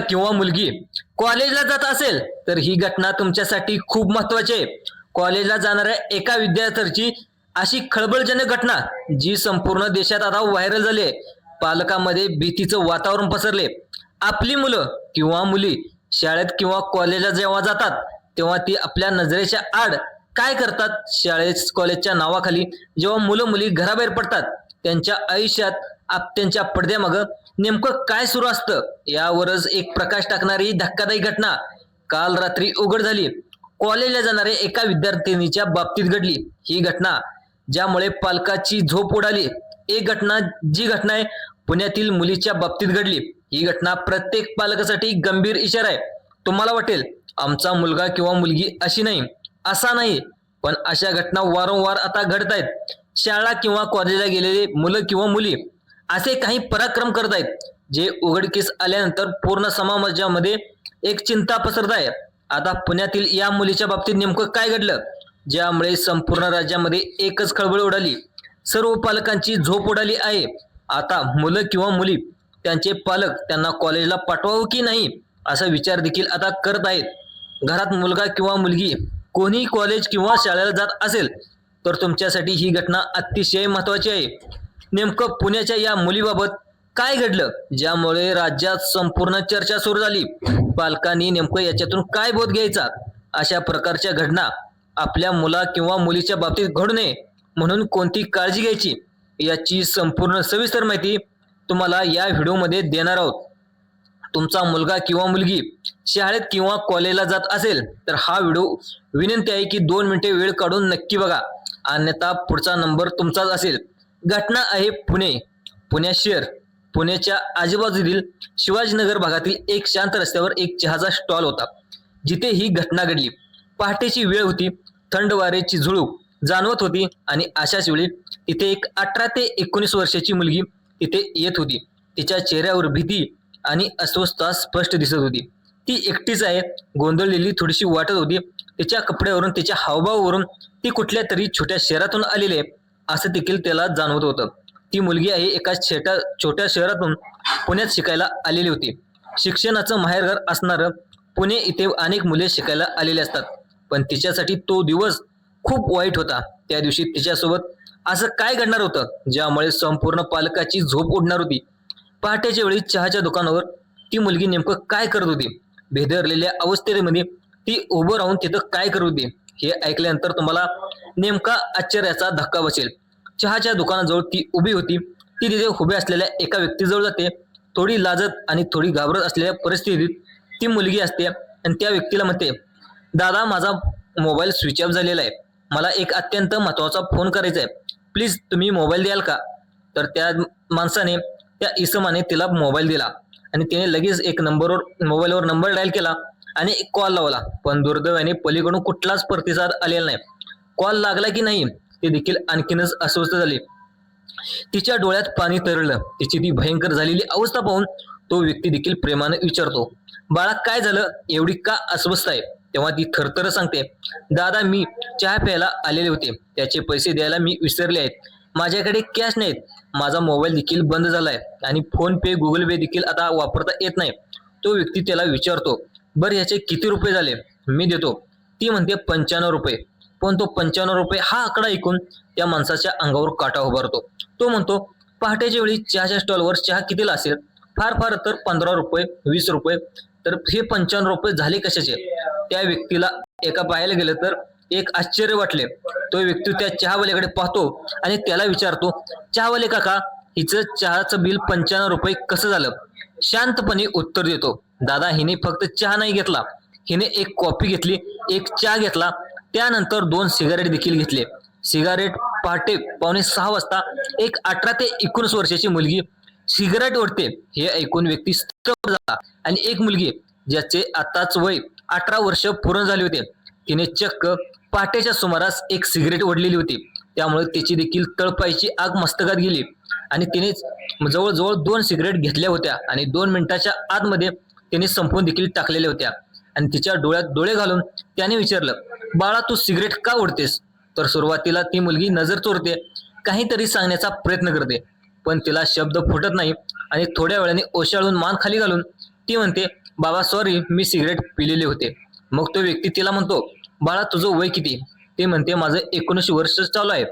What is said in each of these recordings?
किंवा मुलगी कॉलेजला जात असेल तर ही घटना तुमच्यासाठी खूप महत्वाची आहे. कॉलेजला जाणाऱ्या एका विद्यार्थ्याची अशी खळबळजनक घटना जी संपूर्ण देशात आता व्हायरल झाली आहे. पालकांमध्ये भीतीचं वातावरण पसरले आपली मुलं किंवा मुली शाळेत किंवा कॉलेजला जेव्हा जातात तेव्हा ती आपल्या नजरेच्या आड काय करतात? शाळेत कॉलेजच्या नावाखाली जेव्हा मुलं मुली घराबाहेर पडतात त्यांच्या आयुष्यात आप त्यांच्या पडद्यामागं नेमकं काय सुरू असतं? यावरच एक प्रकाश टाकणारी धक्कादायी घटना काल रात्री उघड झाली. कॉलेजला जाणाऱ्या एका विद्यार्थिनीच्या बाबतीत घडली. ही घटना ज्यामुळे पालकाची झोप उडाली. एक घटना जी घटना आहे पुण्यातील मुलीच्या बाबतीत घडली. ही घटना प्रत्येक पालकासाठी गंभीर इशारा आहे. तुम्हाला वाटेल आमचा मुलगा किंवा मुलगी अशी नाही असा नाही पण अशा घटना वारंवार आता घडत आहेत शाळा किंवा कॉलेजला गेलेले मुलं किंवा मुली असे काही पराक्रम करत आहेत जे उघडकीस आल्यानंतर पूर्ण समाजामध्ये एक चिंता पसरत आहे. आता पुण्यातील या मुलीच्या बाबतीत नेमकं काय घडलं? ज्यामुळे संपूर्ण राज्यामध्ये एकच खळबळ उडाली. सर्व पालकांची झोप उडाली आहे. आता मुलं किंवा मुली त्यांचे पालक त्यांना कॉलेजला पाठवावं की नाही असा विचार देखील आता करत आहेत. घरात मुलगा किंवा मुलगी कोणी कॉलेज किंवा शाळेला जात असेल तर तुमच्यासाठी ही घटना अतिशय महत्वाची आहे. नेमकं पुण्याच्या या मुलीबाबत काय घडलं? ज्यामुळे राज्यात संपूर्ण चर्चा सुरू झाली. पालकांनी नेमकं याच्यातून काय बोध घ्यायचा? अशा प्रकारच्या घटना आपल्या मुला किंवा मुलीच्या बाबतीत घडू नये म्हणून कोणती काळजी घ्यायची? याची संपूर्ण सविस्तर माहिती तुम्हाला या व्हिडिओमध्ये देणार आहोत. तुमचा मुलगा किंवा मुलगी शाळेत किंवा कॉलेजला जात असेल तर हा व्हिडिओ विनंती आहे की दोन मिनिटे वेळ काढून नक्की बघा. अन्यथा पुढचा नंबर तुमचाच असेल. घटना आहे पुणे. पुणे शहर. पुण्याच्या आजूबाजूतील शिवाजीनगर भागातील एक शांत रस्त्यावर एक चहाचा स्टॉल होता. जिथे ही घटना घडली. पहाटेची वेळ होती. थंड वारेची झुळूक जाणवत होती आणि अशाच वेळी तिथे एक अठरा ते एकोणीस वर्षाची मुलगी तिथे येत होती. तिच्या चेहऱ्यावर भीती आणि अस्वस्थता स्पष्ट दिसत होती. ती एकटीच आहे. गोंधळलेली थोडीशी वाटत होती. तिच्या कपड्यावरून तिच्या हावभावावरून ती कुठल्या तरी छोट्या शहरातून आलेली आहे. असं देखील त्याला जाणवत होतं. ती मुलगी आहे एका छोट्या छोट्या शहरातून पुण्यात शिकायला आलेली होती. शिक्षणाचं माहेरघर असणारं पुणे इथे अनेक मुले शिकायला आलेले असतात. पण तिच्यासाठी तो दिवस खूप वाईट होता. त्या दिवशी तिच्यासोबत असं काय घडणार होतं? ज्यामुळे संपूर्ण पालकाची झोप उडणार होती. पहाटेच्या वेळी चहाच्या दुकानावर ती मुलगी नेमकं काय करत होती? भेदरलेल्या अवस्थेमध्ये ती उभं राहून तिथं काय करत होती? हे ऐकल्यानंतर तुम्हाला नेमका आश्चर्याचा धक्का बसेल. चहाच्या दुकानाजवळ ती उभी होती. ती तिथे उभे असलेल्या एका व्यक्तीजवळ जाते. थोडी लाजत आणि थोडी घाबरत असलेल्या परिस्थितीत ती मुलगी असते आणि त्या व्यक्तीला म्हणते दादा माझा मोबाईल स्विच ऑफ झालेला आहे. मला एक अत्यंत महत्त्वाचा फोन करायचा आहे. प्लीज तुम्ही मोबाईल द्याल का? तर त्या माणसाने त्या इसमाने तिला मोबाईल दिला आणि तिने लगेच एक नंबरवर मोबाईलवर नंबर डायल केला आणि एक कॉल लावला. पण दुर्दैवाने पलीकडून कुठलाच प्रतिसाद आलेला नाही. कॉल लागला की नाही ते देखील आणखीनच अस्वस्थ झाले. तिच्या डोळ्यात पाणी तरळलं. तिची ती भयंकर झालेली अवस्था पाहून तो व्यक्ती देखील प्रेमाने विचारतो बाळा काय झालं? एवढी का अस्वस्थ आहे? तेव्हा ती थरथर सांगते दादा मी चहा प्यायला आलेले होते. त्याचे पैसे द्यायला मी विसरले आहेत. माझ्याकडे कॅश नाहीत. माझा मोबाईल देखील बंद झालाय आणि फोन पे गुगल पे देखील आता वापरता येत नाही. तो व्यक्ती त्याला विचारतो बरं याचे किती रुपये झाले? मी देतो. ती म्हणते पंच्याण्णव रुपये. पण तो पंच्याण्णव रुपये हा आकडा ऐकून त्या माणसाच्या अंगावर काटा उभारतो तो म्हणतो पहाटेच्या वेळी चहाच्या स्टॉलवर चहा कितीला असेल? फार फार तर पंधरा रुपये वीस रुपये. तर हे पंच्याण्णव रुपये झाले कशाचे? त्या व्यक्तीला एका पाहायला गेलं तर एक आश्चर्य वाटले. तो व्यक्ती त्या चहावाल्याकडे पाहतो आणि त्याला विचारतो चहावाले काका हिचं चहाचं बिल पंच्याण्णव रुपये कसं झालं? शांतपणे उत्तर देतो दादा हिने फक्त चहा नाही घेतला. हिने एक कॉफी घेतली एक चहा घेतला त्यानंतर दोन सिगारेट देखील घेतले. सिगारेट पहाटे पावणे सहा वाजता एक अठरा ते एकोणीस वर्षाची मुलगी सिगारेट ओढते हे ऐकून व्यक्ती झाला. आणि एक मुलगी ज्याचे आताच वय अठरा वर्ष पूर्ण झाले होते. तिने चक्क पहाटेच्या सुमारास एक सिगरेट ओढलेली होती. त्यामुळे त्याची देखील तळपायची आग मस्तकात गेली. आणि तिने जवळजवळ दोन सिगरेट घेतल्या होत्या आणि दोन मिनिटाच्या आतमध्ये तिने संपून देखील टाकलेल्या होत्या. आणि तिच्या डोळ्यात डोळे घालून त्याने विचारलं बाळा तू सिगरेट का ओढतेस? तर सुरुवातीला ती मुलगी नजर चोरते काहीतरी सांगण्याचा प्रयत्न करते पण तिला शब्द फुटत नाही आणि थोड्या वेळाने ओशाळून मान खाली घालून ती म्हणते बाबा सॉरी मी सिगरेट पिलेले होते. मग तो व्यक्ती तिला म्हणतो बाळा तुझं वय किती? ते म्हणते माझं एकोणीस वर्ष चालू आहे.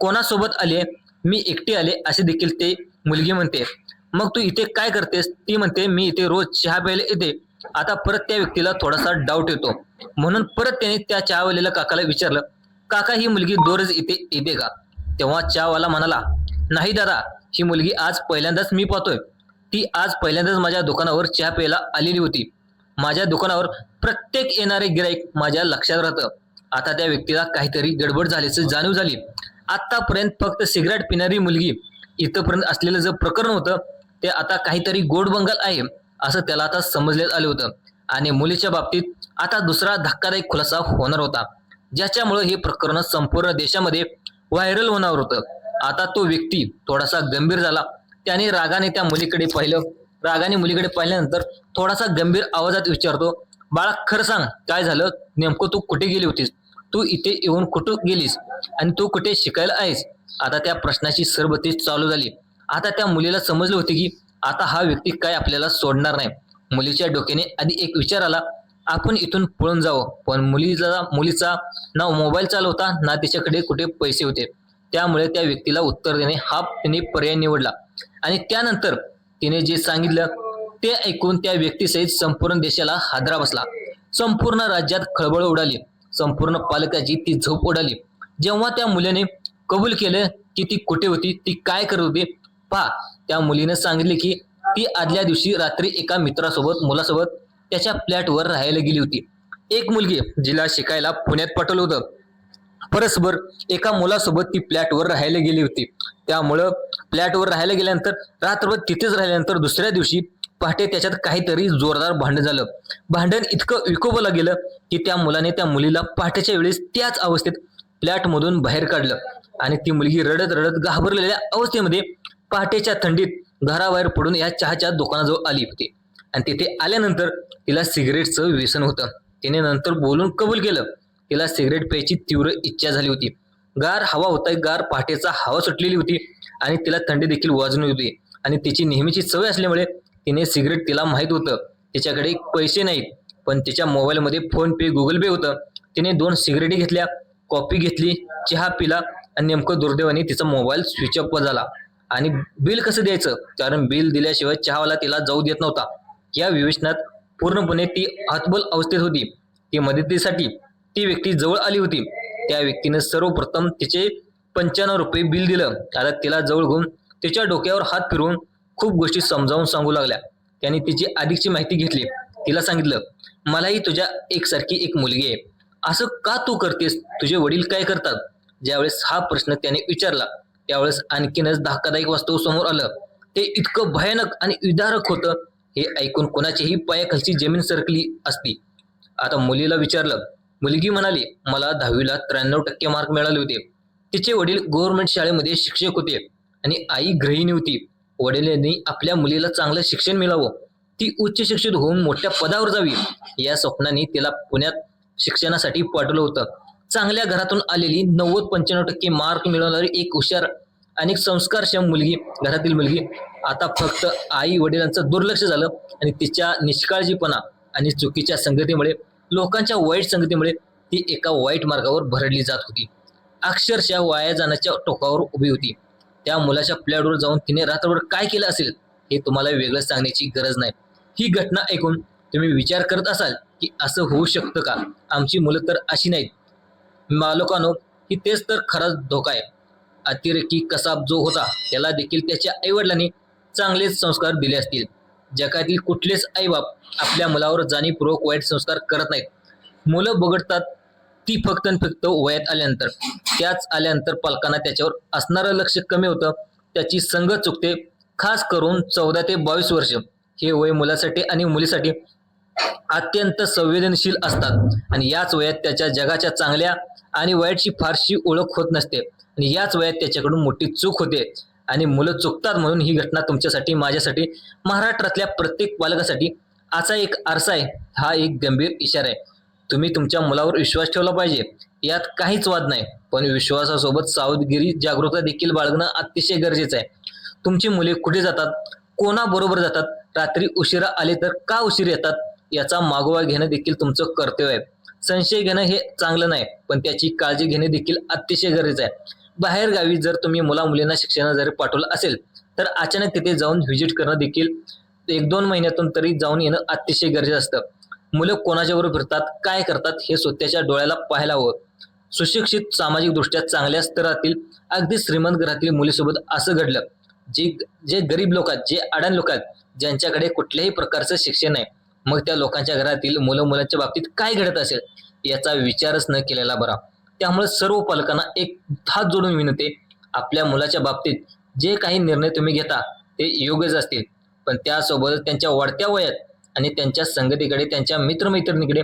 कोणासोबत आले मी एकटी आले असे देखील ते मुलगी म्हणते. मग तू इथे काय करतेस? ती म्हणते मी इथे रोज चहा प्यायला येते. आता परत त्या व्यक्तीला थोडासा डाऊट येतो. म्हणून परत त्याने त्या चहावाल्याला काकाला विचारलं काका ही मुलगी दररोज इथे येते का? तेव्हा चहावाला म्हणाला नाही दादा ही मुलगी आज पहिल्यांदाच मी पाहतोय. ती आज पहिल्यांदाच माझ्या दुकानावर चहा प्यायला आलेली होती. माझ्या दुकानावर प्रत्येक येणारे गिराईक माझ्या लक्षात राहतं. आता त्या व्यक्तीला काहीतरी गडबड झाल्याचं जाणीव झाली. आतापर्यंत फक्त सिगरेट पिणारी मुलगी इथंपर्यंत असलेलं जे प्रकरण होतं ते आता काहीतरी गोड बंगाल आहे. असं त्याला आता समजण्यात आलं होतं. आणि मुलीच्या बाबतीत आता दुसरा धक्कादायक खुलासा होणार होता. ज्याच्यामुळे हे प्रकरण संपूर्ण देशामध्ये व्हायरल होणार होतं. आता तो व्यक्ती थोडासा गंभीर झाला. त्याने रागाने त्या मुलीकडे पाहिलं. रागाने मुलीकडे पाहिल्यानंतर थोडासा गंभीर आवाजात विचारतो बाळा खरं सांग काय झालं? नेमकं तू कुठे गेली होतीस? तू इथे येऊन कुठं गेलीस? आणि तू कुठे शिकायला आहेस? आता त्या प्रश्नाची सरबतीच चालू झाली. आता त्या मुलीला समजलं होते की आता हा व्यक्ती काय आपल्याला सोडणार नाही. मुलीच्या डोक्याने आधी एक विचार आला आपण इथून पळून जावं. पण मुलीचा मुलीचा ना मोबाईल चालवता ना तिच्याकडे कुठे पैसे होते. त्यामुळे त्या व्यक्तीला उत्तर देणे हा तिने पर्याय निवडला. आणि त्यानंतर तिने जे सांगितलं ते ऐकून त्या व्यक्तीसहित संपूर्ण देशाला हादरा बसला. संपूर्ण राज्यात खळबळ उडाली. संपूर्ण पालकाची ती झोप उडाली. जेव्हा त्या मुलीने कबूल केलं की ती कुठे होती ती काय करत होती पहा त्या मुलीने सांगितले की ती आदल्या दिवशी रात्री एका मित्रासोबत मुलासोबत त्याच्या फ्लॅटवर राहायला गेली होती. एक मुलगी जिला शिकायला पुण्यात पाठवलं होतं. परस्पर एका मुलासोबत ती फ्लॅटवर राहायला गेली होती. त्यामुळं फ्लॅटवर राहायला गेल्यानंतर रात्रभर तिथेच राहिल्यानंतर दुसऱ्या दिवशी पहाटे त्याच्यात काहीतरी जोरदार भांडण झालं. भांडण इतकं विकोबला गेलं की त्या मुलाने त्या मुलीला पहाटेच्या वेळेस त्याच अवस्थेत फ्लॅटमधून बाहेर काढलं आणि ती मुलगी रडत रडत घाबरलेल्या अवस्थेमध्ये पहाटेच्या थंडीत घराबाहेर पडून या चहाच्या दुकानाजवळ आली होती. आणि तिथे आल्यानंतर तिला सिगरेटचं व्यसन होतं. तिने नंतर बोलून कबूल केलं. तिला सिगरेट प्यायची तीव्र इच्छा झाली होती. गार हवा होता गार पहाटेचा हवा सुटलेली होती आणि तिला थंडी देखील वाजून होती. आणि तिची नेहमीची सवय असल्यामुळे तिने सिगरेट तिला माहीत होतं. तिच्याकडे पैसे नाहीत पण तिच्या मोबाईलमध्ये फोन पे गुगल पे होतं. तिने दोन सिगरेटी घेतल्या कॉफी घेतली चहा पिला आणि नेमकं दुर्दैवाने तिचा मोबाईल स्विच ऑफ झाला. आणि बिल कसं द्यायचं? कारण बिल दिल्याशिवाय चहावाला तिला जाऊ देत नव्हता. या विवेचनात पूर्णपणे ती हातबल अवस्थेत होती. ती मदतीसाठी ती व्यक्ती जवळ आली होती. त्या व्यक्तीने सर्वप्रथम तिचे पंच्याण्णव रुपये बिल दिलं. आता तिला जवळ घेऊन तिच्या डोक्यावर हात फिरवून खूप गोष्टी समजावून सांगू लागल्या. त्याने तिची अधिकची माहिती घेतली. तिला सांगितलं मलाही तुझ्या एकसारखी एक मुलगी आहे. असं का तू करतेस? तुझे वडील काय करतात? ज्यावेळेस हा प्रश्न त्याने विचारला त्यावेळेस आणखीनच धक्कादायक वास्तव समोर आलं. ते इतकं भयानक आणि विदारक होतं हे ऐकून कोणाचीही पायाखालची जमीन सरकली असती. आता मुलीला विचारलं. मुलगी म्हणाली मला दहावीला त्र्याण्णव टक्के मार्क मिळाले होते. तिचे वडील गव्हर्नमेंट शाळेमध्ये शिक्षक होते आणि आई गृहिणी होती. वडिलांनी आपल्या मुलीला चांगलं शिक्षण मिळावं. ती उच्च शिक्षित होऊन मोठ्या पदावर जावी. या स्वप्नाने तिला पुण्यात शिक्षणासाठी पाठवलं होतं. चांगल्या घरातून आलेली नव्वद पंच्याण्णव टक्के मार्क मिळवणारी एक हुशार आणि संस्कारक्षम मुलगी घरातील मुलगी. आता फक्त आई वडिलांचं दुर्लक्ष झालं आणि तिच्या निष्काळजीपणा आणि चुकीच्या संगतीमुळे लोकांच्या वाईट संगतीमुळे ती एका वाईट मार्गावर भरडली जात होती. अक्षरशः वाया जाण्याच्या टोकावर उभी होती. त्या मुलाच्या प्लॅटवर जाऊन तिने रात्रभर काय केलं असेल हे तुम्हाला वेगळं सांगण्याची गरज नाही. ही घटना ऐकून तुम्ही विचार करत असाल की असं होऊ शकतं का? आमची मुलं तर अशी नाहीत. मालकानो ही तेच तर खराच धोका आहे. अतिरेकी कसाब जो होता त्याला देखील त्याच्या आईवडिलांनी चांगलेच संस्कार दिले असतील. जगातील कुठलेच आईबाप आपल्या मुलावर जाणीवपूर्वक वाईट संस्कार करत नाहीत. मुलं बघडतात ती फक्त आणि फक्त वयात आल्यानंतर. त्याच आल्यानंतर पालकांना त्याच्यावर असणारं लक्ष कमी होतं. त्याची संग चुकते खास करून चौदा ते बावीस वर्ष. हे वय मुलासाठी आणि मुलीसाठी अत्यंत संवेदनशील असतात. आणि याच वयात त्याच्या जगाच्या चांगल्या आणि वाईटची फारशी ओळख होत नसते. आणि याच वयात त्याच्याकडून मोठी चूक होते. आणि मुलं चुकतात म्हणून ही घटना तुमच्यासाठी माझ्यासाठी महाराष्ट्रातल्या प्रत्येक पालकासाठी असा एक आरसा आहे. हा एक गंभीर इशारा आहे. तुम्ही तुमच्या मुलावर विश्वास ठेवला पाहिजे. यात काहीच वाद नाही. पण विश्वासासोबत सावधगिरी जागरूकता देखील बाळगणं अतिशय गरजेचं आहे. तुमची मुले कुठे जातात? कोणाबरोबर जातात? रात्री उशिरा आले तर का उशीर येतात? याचा मागोवा घेणं देखील तुमचं कर्तव्य आहे. संशय घेणं हे चांगलं नाही पण त्याची काळजी घेणे देखील अतिशय गरजेचं आहे. बाहेर गावी जर तुम्ही मुला मुलींना शिक्षणाला जरी पाठवलं असेल तर अचानक तिथे जाऊन व्हिजिट करणं देखील एक दोन महिन्यातून तरी जाऊन येणं अतिशय गरजेचं असतं. मुलं कोणाच्याबरोबर फिरतात काय करतात हे स्वतःच्या डोळ्याला पाहायला हवं. सुशिक्षित सामाजिक दृष्ट्या चांगल्या स्तरातील अगदी श्रीमंत घरातील मुलीसोबत असं घडलं जे जे गरीब लोक आहेत जे अडाण लोक आहेत ज्यांच्याकडे कुठल्याही प्रकारचं शिक्षण नाही. मग त्या लोकांच्या घरातील मुलं मुलांच्या बाबतीत काय घडत असेल याचा विचारच न केलेला बरा. त्यामुळे सर्व पालकांना एक हात जोडून विनंती आपल्या मुलाच्या बाबतीत जे काही निर्णय तुम्ही घेता ते योग्यच असतील. पण त्यासोबत त्यांच्या वाढत्या वयात आणि त्यांच्या संगतीकडे त्यांच्या मित्रमैत्रिणीकडे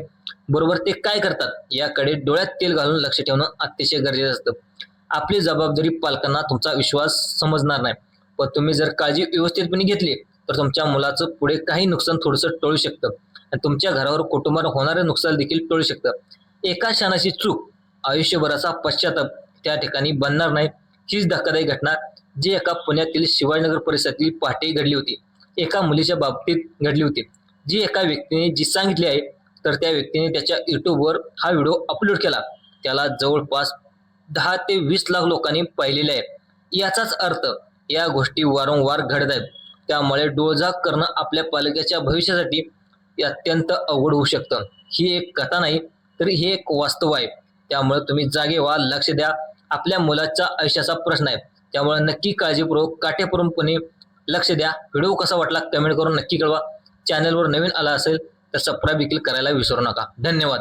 बरोबर ते काय करतात याकडे डोळ्यात तेल घालून लक्ष ठेवणं अतिशय गरजेचं असतं. आपली जबाबदारी पालकांना तुमचा विश्वास समजणार नाही. पण तुम्ही जर काळजी व्यवस्थितपणे घेतली तर तुमच्या मुलाचं पुढे काही नुकसान थोडंसं टळू शकतं. आणि तुमच्या घरावर कुटुंबावर होणारं नुकसान देखील टळू शकतं. एका क्षणाची चूक आयुष्यभराचा पश्चाताप त्या ठिकाणी बनणार नाही. हीच धक्कादायी घटना जी एका पुण्यातील शिवाजीनगर परिसरातील पहाटे घडली होती. एका मुलीच्या बाबतीत घडली होती. जी एका व्यक्तीने जी सांगितली आहे तर त्या व्यक्तीने त्याच्या युट्यूबवर हा व्हिडिओ अपलोड केला. त्याला जवळपास दहा ते वीस लाख लोकांनी पाहिलेले आहे. याचाच अर्थ या गोष्टी वारंवार घडत आहेत. त्यामुळे डोळजाग करणं आपल्या पालकाच्या भविष्यासाठी अत्यंत अवघड होऊ शकतं. ही एक कथा नाही तर ही एक वास्तव आहे. त्यामुळे तुम्ही जागे व्हा लक्ष द्या. आपल्या मुलाच्या आयुष्याचा प्रश्न आहे. त्यामुळे नक्की काळजीपूर्वक काटेपूर्णपणे लक्ष द्या. व्हिडिओ कसा वाटला कमेंट करून नक्की कळवा. चॅनलवर नवीन आला असेल तर सबस्क्राईब देखील करायला विसरू नका. धन्यवाद.